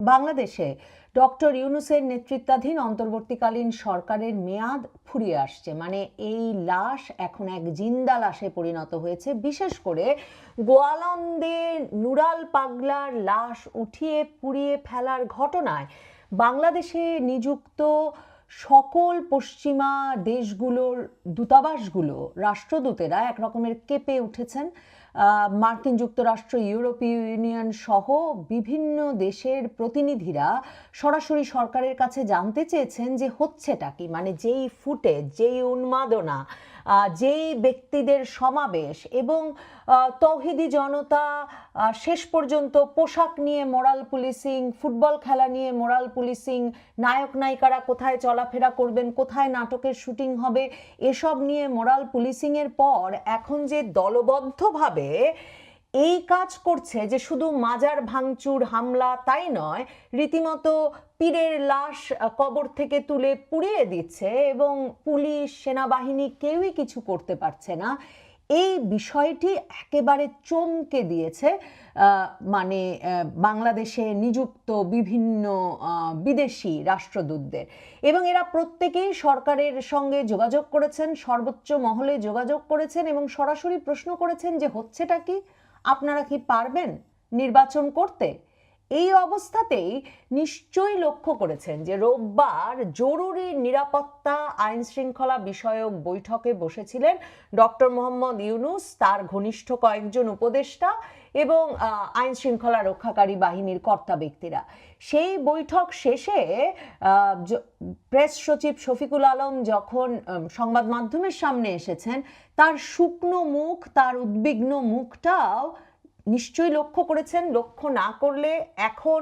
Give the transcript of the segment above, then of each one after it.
বাংলাদেশে ডক্টর ইউনুসের নেতৃত্বাধীন অন্তর্বর্তীকালীন সরকারের মেয়াদ ফুরিয়ে আসছে। মানে এই লাশ এখন এক জিন্দা লাশে পরিণত হয়েছে। বিশেষ করে গোয়ালন্দে নুরাল পাগলার লাশ উঠিয়ে পুড়িয়ে ফেলার ঘটনায় বাংলাদেশে নিযুক্ত সকল পশ্চিমা দেশগুলোর দূতাবাসগুলো, রাষ্ট্রদূতেরা এক রকমের কেঁপে উঠেছেন। মার্কিন যুক্তরাষ্ট্র, ইউরোপীয় ইউনিয়ন সহ বিভিন্ন দেশের প্রতিনিধিরা সরাসরি সরকারের কাছে জানতে চেয়েছেন যে হচ্ছেটা কি? মানে যেই ফুটেজ, যেই উন্মাদনা যেই ব্যক্তিদের সমাবেশ এবং তৌহিদি জনতা শেষ পর্যন্ত পোশাক নিয়ে মোরাল পুলিশিং, ফুটবল খেলা নিয়ে মোরাল পুলিশিং, নায়ক নায়িকারা কোথায় চলাফেরা করবেন, কোথায় নাটকের শুটিং হবে, এসব নিয়ে মোরাল পুলিশিংয়ের পর এখন যে দলবদ্ধভাবে এই কাজ করছে যে শুধু মাজার ভাঙচুর, হামলা তাই নয়, রীতিমতো পীরের লাশ কবর থেকে তুলে পুড়িয়ে দিচ্ছে এবং পুলিশ, সেনাবাহিনী কেউই কিছু করতে পারছে না। এই বিষয়টি একেবারে চমকে দিয়েছে মানে বাংলাদেশে নিযুক্ত বিভিন্ন বিদেশি রাষ্ট্রদূতদের। এবং এরা প্রত্যেকেই সরকারের সঙ্গে যোগাযোগ করেছেন, সর্বোচ্চ মহলে যোগাযোগ করেছেন এবং সরাসরি প্রশ্ন করেছেন যে হচ্ছেটা কি? আপনারা কি পারবেন নির্বাচন করতে? এই অবস্থাতেই নিশ্চয়ই লক্ষ্য করেছেন যে রোববার জরুরি নিরাপত্তা আইন শৃঙ্খলা বিষয়ক বৈঠকে বসেছিলেন ডক্টর মোহাম্মদ ইউনুস, তার ঘনিষ্ঠ কয়েকজন উপদেষ্টা এবং আইন শৃঙ্খলা রক্ষাকারী বাহিনীর কর্তা ব্যক্তিরা। সেই বৈঠক শেষে প্রেস সচিব শফিকুল আলম যখন সংবাদ মাধ্যমের সামনে এসেছেন, তার শুকনো মুখ, তার উদ্বিগ্ন মুখটাও নিশ্চয়ই লক্ষ্য করেছেন। লক্ষ্য না করলে এখন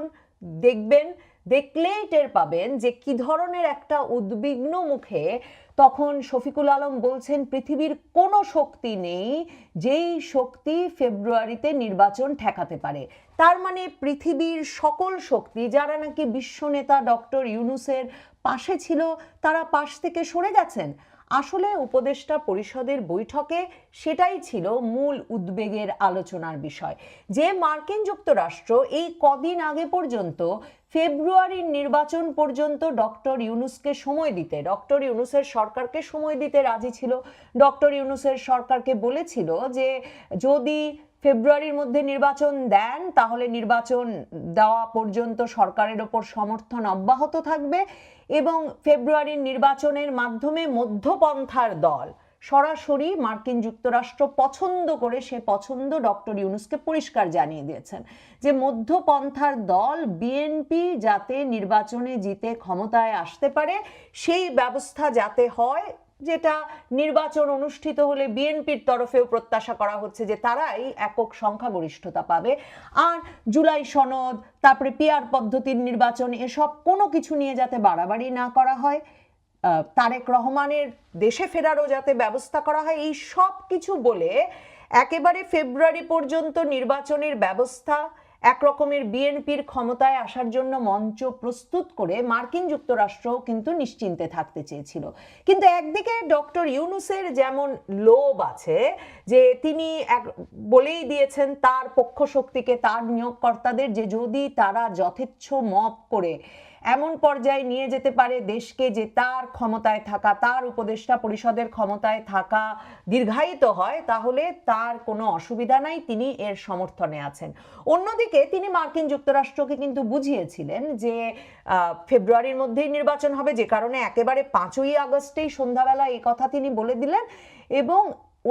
দেখবেন দেখলেই টের পাবেন যে কি ধরনের একটা উদ্বিগ্ন মুখে তখন শফিকুল আলম বলছেন, পৃথিবীর কোনো শক্তি নেই যেই শক্তি ফেব্রুয়ারিতে নির্বাচন ঠেকাতে পারে। তার মানে পৃথিবীর সকল শক্তি, যারা নাকি বিশ্ব নেতা ডক্টর ইউনুসের পাশে ছিল, তারা পাশ থেকে সরে গেছেন। আসলে উপদেষ্টা পরিষদের বৈঠকে সেটাই ছিল মূল উদ্বেগের আলোচনার বিষয়। যে মার্কিন যুক্তরাষ্ট্র এই কদিন আগে পর্যন্ত ফেব্রুয়ারির নির্বাচন পর্যন্ত ডক্টর ইউনুসকে সময় দিতে। ডক্টর ইউনুসের সরকারকে সময় দিতে রাজি ছিল। ডক্টর ইউনুসের সরকারকে বলেছিল যে, যদি ফেব্রুয়ারির মধ্যে নির্বাচন দেন, তাহলে নির্বাচন দেওয়া পর্যন্ত সরকারের ওপর সমর্থন অব্যাহত থাকবে এবং ফেব্রুয়ারির নির্বাচনের মাধ্যমে মধ্যপন্থার দল সরাসরি মার্কিন যুক্তরাষ্ট্র পছন্দ করে সে পছন্দ ডক্টর ইউনুসকে পরিষ্কার জানিয়ে দিয়েছেন যে মধ্যপন্থার দল বিএনপি যাতে নির্বাচনে জিতে ক্ষমতায় আসতে পারে, সেই ব্যবস্থা যাতে হয়, যেটা নির্বাচন অনুষ্ঠিত হলে বিএনপির তরফেও প্রত্যাশা করা হচ্ছে যে তারাই একক সংখ্যাগরিষ্ঠতা পাবে। আর জুলাই সনদ, তারপরে পিয়ার পদ্ধতির নির্বাচন, এসব কোনো কিছু নিয়ে যাতে বাড়াবাড়ি না করা হয় তারেক রহমানের দেশে ফেরারও যাতে ব্যবস্থা করা হয়, এই সব কিছু বলে একেবারে ফেব্রুয়ারি পর্যন্ত নির্বাচনের ব্যবস্থা এক রকমের বিএনপির ক্ষমতায় আসার জন্য মঞ্চ প্রস্তুত করে মার্কিন যুক্তরাষ্ট্রও কিন্তু নিশ্চিন্তে থাকতে চেয়েছিল। কিন্তু একদিকে ডক্টর ইউনুসের যেমন লোভ আছে যে তিনি এক, বলেই দিয়েছেন তার পক্ষ শক্তিকে তার নিয়োগকর্তাদের যে যদি তারা যথেচ্ছ মপ করে এমন পর্যায়ে নিয়ে যেতে পারে দেশকে যে তার ক্ষমতায় থাকা, তার উপদেষ্টা পরিষদের ক্ষমতায় থাকা দীর্ঘায়িত হয়, তাহলে তার কোনো অসুবিধা নাই, তিনি এর সমর্থনে আছেন। অন্যদিকে তিনি মার্কিন যুক্তরাষ্ট্রকে কিন্তু বুঝিয়েছিলেন যে ফেব্রুয়ারির মধ্যেই নির্বাচন হবে, যে কারণে একেবারে পাঁচই আগস্টেই সন্ধ্যাবেলা এই কথা তিনি বলে দিলেন এবং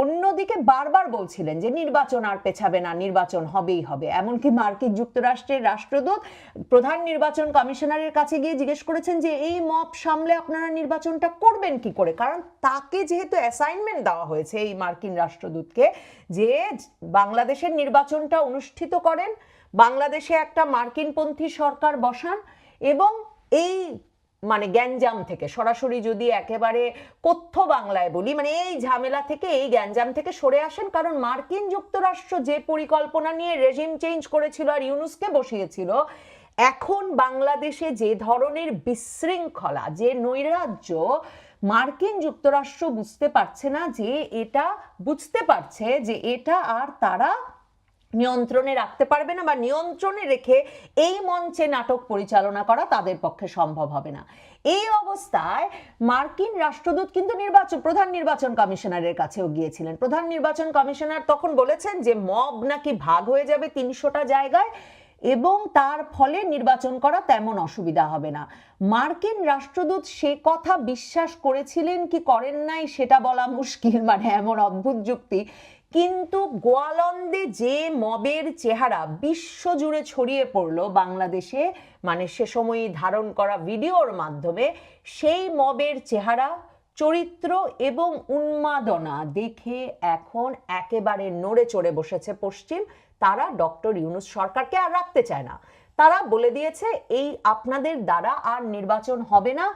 অন্যদিকে বারবার বলছিলেন যে নির্বাচন আর পেছাবে না, নির্বাচন হবেই হবে। এমনকি মার্কিন যুক্তরাষ্ট্রের রাষ্ট্রদূত প্রধান নির্বাচন কমিশনারের কাছে গিয়ে জিজ্ঞেস করেছেন যে এই মপ সামলে আপনারা নির্বাচনটা করবেন কি করে? কারণ তাকে যেহেতু অ্যাসাইনমেন্ট দেওয়া হয়েছে এই মার্কিন রাষ্ট্রদূতকে যে বাংলাদেশের নির্বাচনটা অনুষ্ঠিত করেন, বাংলাদেশে একটা মার্কিনপন্থী সরকার বসান এবং এই মানে গ্যাঞ্জাম থেকে, সরাসরি যদি একেবারে কথ্য বাংলায় বলি মানে এই ঝামেলা থেকে এই গ্যাঞ্জাম থেকে সরে আসেন, কারণ মার্কিন যুক্তরাষ্ট্র যে পরিকল্পনা নিয়ে রেজিম চেঞ্জ করেছিল আর ইউনুসকে বসিয়েছিল, এখন বাংলাদেশে যে ধরনের বিশৃঙ্খলা, যে নৈরাজ্য, মার্কিন যুক্তরাষ্ট্র বুঝতে পারছে না যে এটা, বুঝতে পারছে যে এটা আর তারা নিয়ন্ত্রণে রাখতে পারবে না বা নিয়ন্ত্রণে রেখে এই মঞ্চে নাটক পরিচালনা করা তাদের পক্ষে সম্ভব হবে না। এই অবস্থায় মার্কিন রাষ্ট্রদূত কিন্তু নির্বাচন, প্রধান নির্বাচন কমিশনারের কাছেও গিয়েছিলেন। প্রধান নির্বাচন কমিশনার তখন বলেছেন যে মব নাকি ভাগ হয়ে যাবে তিনশোটা জায়গায় এবং তার ফলে নির্বাচন করা তেমন অসুবিধা হবে না। মার্কিন রাষ্ট্রদূত সে কথা বিশ্বাস করেছিলেন কি করেন নাই সেটা বলা মুশকিল মানে এমন অদ্ভুত যুক্তি কিন্তু গোয়ালন্দে যে মবের চেহারা বিশ্বজুড়ে ছড়িয়ে পড়ল বাংলাদেশে মানে সে সময় ধারণ করা ভিডিওর মাধ্যমে, সেই মবের চেহারা, চরিত্র এবং উন্মাদনা দেখে এখন একেবারে নড়ে চড়ে বসেছে পশ্চিম। তারা ডক্টর ইউনুস সরকারকে আর রাখতে চায় না। তারা বলে দিয়েছে, এই আপনাদের দ্বারা আর নির্বাচন হবে না।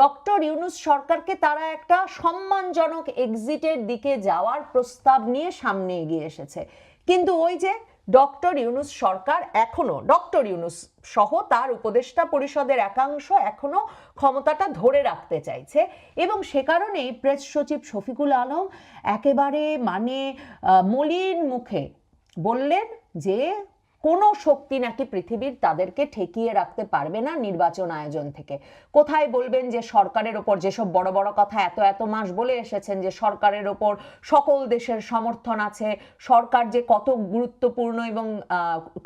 ডক্টর ইউনুস সরকারকে তারা একটা সম্মানজনক এক্সিটের দিকে যাওয়ার প্রস্তাব নিয়ে সামনে এগিয়ে এসেছে। কিন্তু ওই যে ডক্টর ইউনুস সরকার এখনও, ডক্টর ইউনুস সহ তার উপদেষ্টা পরিষদের একাংশ এখনও ক্ষমতাটা ধরে রাখতে চাইছে এবং সে কারণেই প্রেস সচিব শফিকুল আলম একেবারে মানে মলিন মুখে বললেন যে কোনো শক্তি নাকি পৃথিবীর তাদেরকে ঠেকিয়ে রাখতে পারবে না নির্বাচন আয়োজন থেকে? কোথায় বলবেন যে সরকারের ওপর যেসব বড় বড় কথা এত এত মাস বলে এসেছেন যে সরকারের ওপর সকল দেশের সমর্থন আছে, সরকার যে কত গুরুত্বপূর্ণ এবং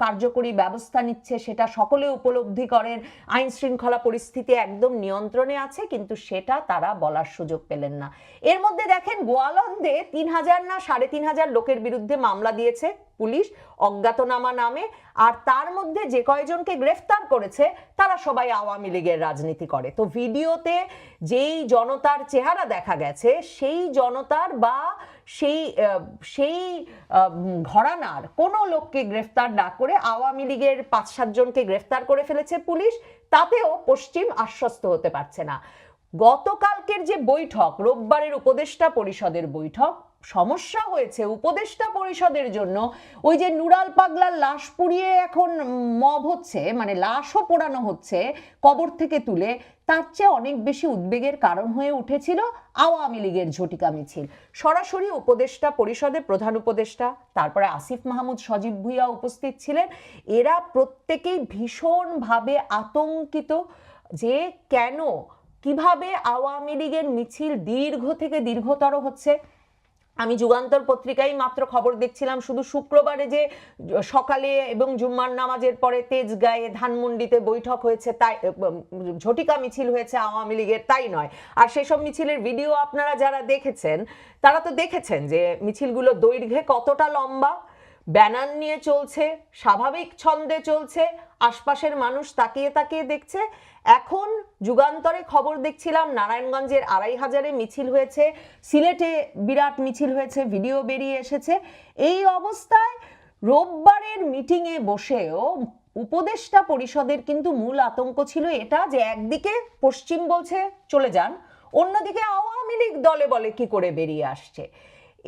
কার্যকরী ব্যবস্থা নিচ্ছে সেটা সকলে উপলব্ধি করেন আইন শৃঙ্খলা পরিস্থিতি একদম নিয়ন্ত্রণে আছে কিন্তু সেটা তারা বলার সুযোগ পেলেন না। এর মধ্যে দেখেন গোয়ালন্দে তিন হাজার না সাড়ে তিন হাজার লোকের বিরুদ্ধে মামলা দিয়েছে পুলিশ, অজ্ঞাতনামা নামে আর তার মধ্যে যে কয়জনকে গ্রেফতার করেছে, তারা সবাই আওয়ামী লীগের রাজনীতি করে। তো ভিডিওতে যেই জনতার চেহারা দেখা গেছে, সেই জনতার বা সেই সেই ঘরানার কোনো লোককে গ্রেফতার না করে আওয়ামী লীগের পাঁচ সাতজনকে গ্রেফতার করে ফেলেছে পুলিশ, তাতেও পশ্চিম আশ্বস্ত হতে পারছে না। গতকালকের যে বৈঠক, রোববারের উপদেষ্টা পরিষদের বৈঠক সমস্যা হয়েছে উপদেষ্টা পরিষদের জন্য। ওই যে নুরাল পাগলার লাশ পুড়িয়ে এখন মব হচ্ছে মানে লাশও পোড়ানো হচ্ছে কবর থেকে তুলে, তার চেয়ে অনেক বেশি উদ্বেগের কারণ হয়ে উঠেছিল আওয়ামী লীগের ঝটিকা মিছিল। সরাসরি উপদেষ্টা পরিষদে প্রধান উপদেষ্টা, তারপরে আসিফ মাহমুদ সজীব ভুইয়া উপস্থিত ছিলেন। এরা প্রত্যেকেই ভীষণভাবে আতঙ্কিত যে কেন, কীভাবে আওয়ামী লীগের মিছিল দীর্ঘ থেকে দীর্ঘতর হচ্ছে। আমি যুগান্তর পত্রিকায় মাত্র খবর দেখছিলাম, শুধু শুক্রবারে যে সকালে এবং জুম্মার নামাজের পরে তেজগাঁয়ে ধানমন্ডিতে বৈঠক হয়েছে, তাই ঝটিকা মিছিল হয়েছে আওয়ামী লীগের, তাই নয়। আর সেসব মিছিলের ভিডিও আপনারা যারা দেখেছেন, তারা তো দেখেছেন যে মিছিলগুলো দৈর্ঘ্যে কতটা লম্বা, ব্যানার নিয়ে চলছে, স্বাভাবিক ছন্দে চলছে, আশপাশের মানুষ তাকিয়ে তাকিয়ে দেখছে এখন যুগান্তরে খবর দেখছিলাম, নারায়ণগঞ্জের আড়াই হাজারে মিছিল হয়েছে, সিলেটে বিরাট মিছিল হয়েছে, ভিডিও বেরিয়ে এসেছে। এই অবস্থায় রোববারের মিটিংয়ে বসেও উপদেষ্টা পরিষদের কিন্তু মূল আতঙ্ক ছিল এটা যে একদিকে পশ্চিম বলছে, চলে যান, অন্যদিকে আওয়ামী লীগ দলে বলে কি করে বেরিয়ে আসছে।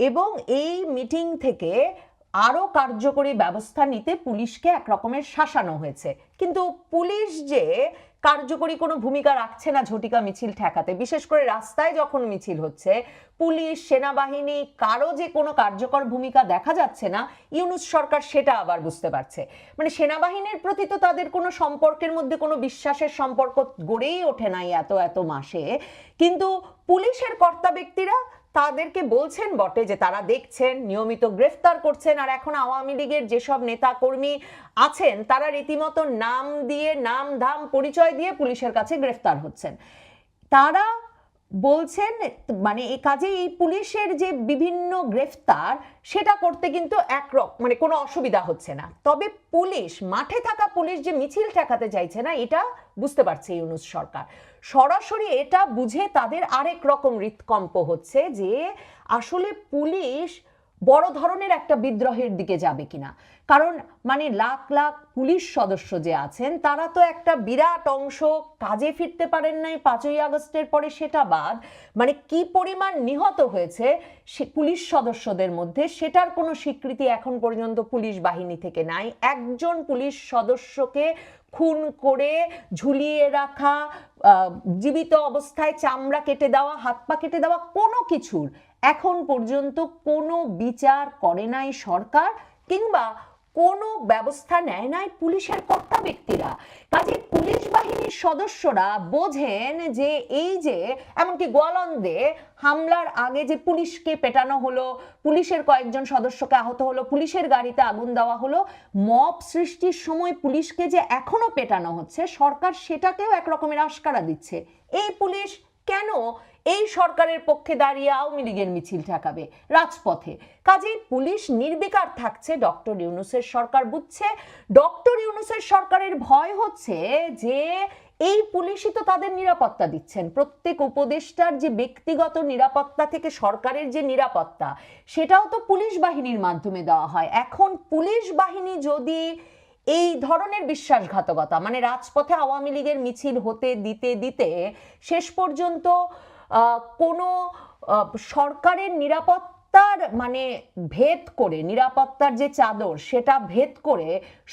এবং এই মিটিং থেকে আরও কার্যকরী ব্যবস্থা নিতে পুলিশকে এক রকমের শাসানো হয়েছে। কিন্তু পুলিশ যে কার্যকরী কোনো ভূমিকা রাখছে না ঝটিকা মিছিল ঠেকাতে, বিশেষ করে রাস্তায় যখন মিছিল হচ্ছে, পুলিশ, সেনাবাহিনী, কারও যে কোনো কার্যকর ভূমিকা দেখা যাচ্ছে না, ইউনুস সরকার সেটা আবার বুঝতে পারছে। মানে সেনাবাহিনীর প্রতি তো তাদের কোনো সম্পর্কের মধ্যে কোনো বিশ্বাসের সম্পর্ক গড়েই ওঠে নাই এত এত মাসে। কিন্তু পুলিশের কর্তা ব্যক্তিরা তাদেরকে বলছেন বটে যে তারা দেখছেন, নিয়মিত গ্রেফতার করছেন, আর এখন আওয়ামী লীগের যেসব নেতা কর্মী আছেন, তারা রীতিমতো নাম দিয়ে নাম ধাম পরিচয় দিয়ে পুলিশের কাছে গ্রেফতার হচ্ছেন। তারা বলছেন মানে এই কাজে এই পুলিশের যে বিভিন্ন গ্রেফতার, সেটা করতে কিন্তু একরক মানে কোনো অসুবিধা হচ্ছে না। তবে পুলিশ, মাঠে থাকা পুলিশ যে মিছিল ঠেকাতে চাইছে না, এটা বুঝতে পারছে ইউনুস সরকার। সরাসরি এটা বুঝে তাদের আরেক রকম হৃৎকম্প হচ্ছে যে, আসলে পুলিশ বড় ধরনের একটা বিদ্রোহের দিকে যাবে কিনা? কারণ মানে লাখ লাখ পুলিশ সদস্য যে আছেন, তারা তো একটা বিরাট অংশ কাজে ফিরতে পারেন নাই পাঁচই আগস্টের পরে সেটা বাদ। মানে কি পরিমাণ নিহত হয়েছে সে পুলিশ সদস্যদের মধ্যে, সেটার কোনো স্বীকৃতি এখন পর্যন্ত পুলিশ বাহিনী থেকে নাই। একজন পুলিশ সদস্যকে খুন করে ঝুলিয়ে রাখা জীবিত অবস্থায় চামড়া কেটে দেওয়া, হাত পা কেটে দেওয়া কোনো কিছুর এখন পর্যন্ত কোনো বিচার করে নাই সরকার কিংবা কোনো ব্যবস্থা নেয় নাই পুলিশের কর্তা ব্যক্তিরা। কাজে পুলিশ বাহিনীর সদস্যরা বোঝেন যে এই যে, এমনকি গোয়ালন্দে হামলার আগে যে পুলিশকে পেটানো হলো, পুলিশের কয়েকজন সদস্যকে আহত হলো, পুলিশের গাড়িতে আগুন দেওয়া হলো, মব সৃষ্টির সময় পুলিশকে যে এখনও পেটানো হচ্ছে, সরকার সেটাকেও এক রকমের আশকারা দিচ্ছে। এই পুলিশ কেন এই সরকারের পক্ষে দাঁড়িয়ে আওয়ামী লীগের মিছিল ঠেকাবে। রাজপথে। কাজেই পুলিশ নির্বিকার থাকছে। ডক্টর ইউনুসের সরকার বুঝছে। ডক্টর ইউনুসের সরকারের ভয় হচ্ছে যে এই পুলিশই তো তাদের নিরাপত্তা দিচ্ছেন। প্রত্যেক উপদেষ্টার যে ব্যক্তিগত নিরাপত্তা থেকে সরকারের যে নিরাপত্তা, সেটাও তো পুলিশ বাহিনীর মাধ্যমে দেওয়া হয়। এখন পুলিশ বাহিনী যদি এই ধরনের বিশ্বাসঘাতকতা মানে রাজপথে আওয়ামী লীগের মিছিল হতে, দিতে দিতে শেষ পর্যন্ত কোনো সরকারের নিরাপত্তার মানে ভেদ করে, নিরাপত্তার যে চাদর, সেটা ভেদ করে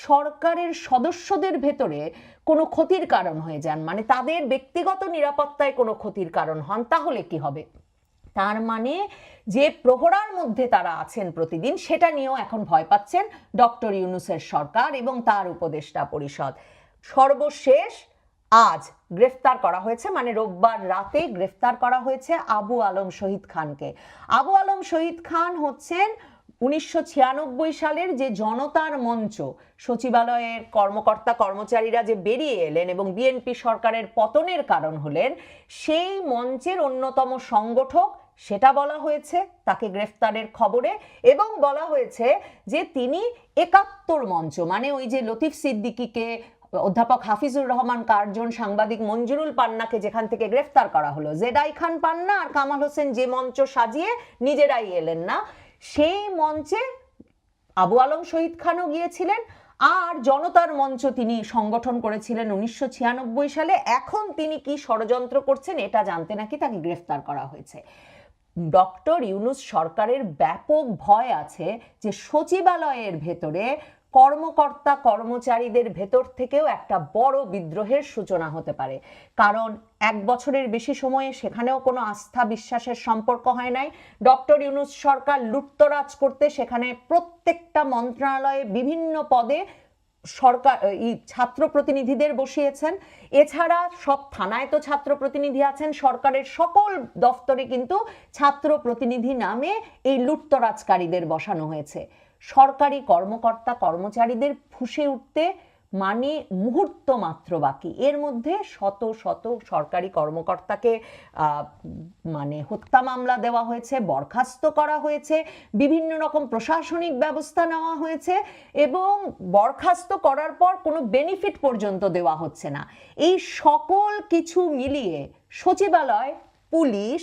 সরকারের সদস্যদের ভেতরে কোনো ক্ষতির কারণ হয়ে যান। মানে তাদের ব্যক্তিগত নিরাপত্তায় কোনো ক্ষতির কারণ হন, তাহলে কি হবে? তার মানে যে প্রহরার মধ্যে তারা আছেন প্রতিদিন, সেটা নিয়েও এখন ভয় পাচ্ছেন ডক্টর ইউনুসের সরকার এবং তার উপদেষ্টা পরিষদ। সর্বশেষ আজ গ্রেফতার করা হয়েছে মানে রোববার রাতে গ্রেফতার করা হয়েছে আবু আলম শহীদ খানকে। আবু আলম শহীদ খান হচ্ছেন উনিশশো ছিয়ানব্বই সালের যে জনতার মঞ্চ, সচিবালয়ের কর্মকর্তা কর্মচারীরা যে বেরিয়ে এলেন এবং বিএনপি সরকারের পতনের কারণ হলেন, সেই মঞ্চের অন্যতম সংগঠক সেটা বলা হয়েছে, তাকে গ্রেফতারের খবরে এবং বলা হয়েছে যে তিনি একাত্তর মঞ্চ মানে ওই যে লতিফ সিদ্দিকীকে অধ্যাপক হাফিজুর রহমান কার্জন, সাংবাদিক মঞ্জুরুল পান্নাকে যেখান থেকে গ্রেফতার করা হলো। জেদাই খান পান্না আর কামাল হোসেন যে মঞ্চ সাজিয়ে নিজেরাই এলেন না সেই মঞ্চে আবু আলম শহীদ খানও গিয়েছিলেন আর জনতার মঞ্চ তিনি সংগঠন করেছিলেন উনিশশো ছিয়ানব্বই সালে। এখন তিনি কি ষড়যন্ত্র করছেন এটা জানতে নাকি তাকে গ্রেফতার করা হয়েছে। ডক্টর ইউনুস সরকারের ব্যাপক ভয় আছে যে সচিবালয়ের ভেতরে কর্মকর্তা কর্মচারীদের ভেতর থেকেও একটা বড় বিদ্রোহের সূচনা হতে পারে। কারণ এক বছরের বেশি সময়ে সেখানেও কোনো আস্থা বিশ্বাসের সম্পর্ক হয় নাই। ডক্টর ইউনুস সরকার লুটতরাজ করতে সেখানে প্রত্যেকটা মন্ত্রণালয়ে বিভিন্ন পদে সরকার ছাত্র প্রতিনিধিদের বসিয়েছেন। এছাড়া সব থানায় তো ছাত্র প্রতিনিধি আছেন। সরকারের সকল দফতরে কিন্তু ছাত্র প্রতিনিধি নামে এই লুটতরাজকারীদের বসানো হয়েছে। সরকারি কর্মকর্তা কর্মচারীদের ফুসে উঠতে মানে মুহূর্ত মাত্র বাকি। এর মধ্যে শত শত সরকারি কর্মকর্তাকে মানে হত্যা মামলা দেওয়া হয়েছে, বরখাস্ত করা হয়েছে, বিভিন্ন রকম প্রশাসনিক ব্যবস্থা নেওয়া হয়েছে এবং বরখাস্ত করার পর কোনো বেনিফিট পর্যন্ত দেওয়া হচ্ছে না। এই সকল কিছু মিলিয়ে সচিবালয়, পুলিশ,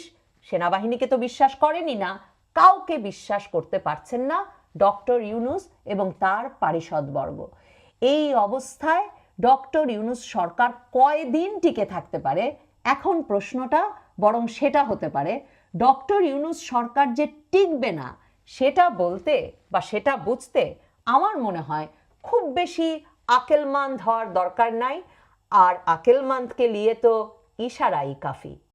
সেনাবাহিনীকে তো বিশ্বাস করেনি না, কাউকে বিশ্বাস করতে পারছেন না। ডক্টর ইউনুস এবং তার পারিষদবর্গ। এই অবস্থায় ডক্টর ইউনুস সরকার কয়দিন টিকে থাকতে পারে? এখন প্রশ্নটা, বরং সেটা হতে পারে, ডক্টর ইউনুস সরকার যে টিকবে না, সেটা বলতে বা সেটা বুঝতে আমার মনে হয় খুব বেশি আকেলমান্দ হওয়ার দরকার নাই। আর আকেলমান্দকে নিয়ে তো ইশারাই কাফি।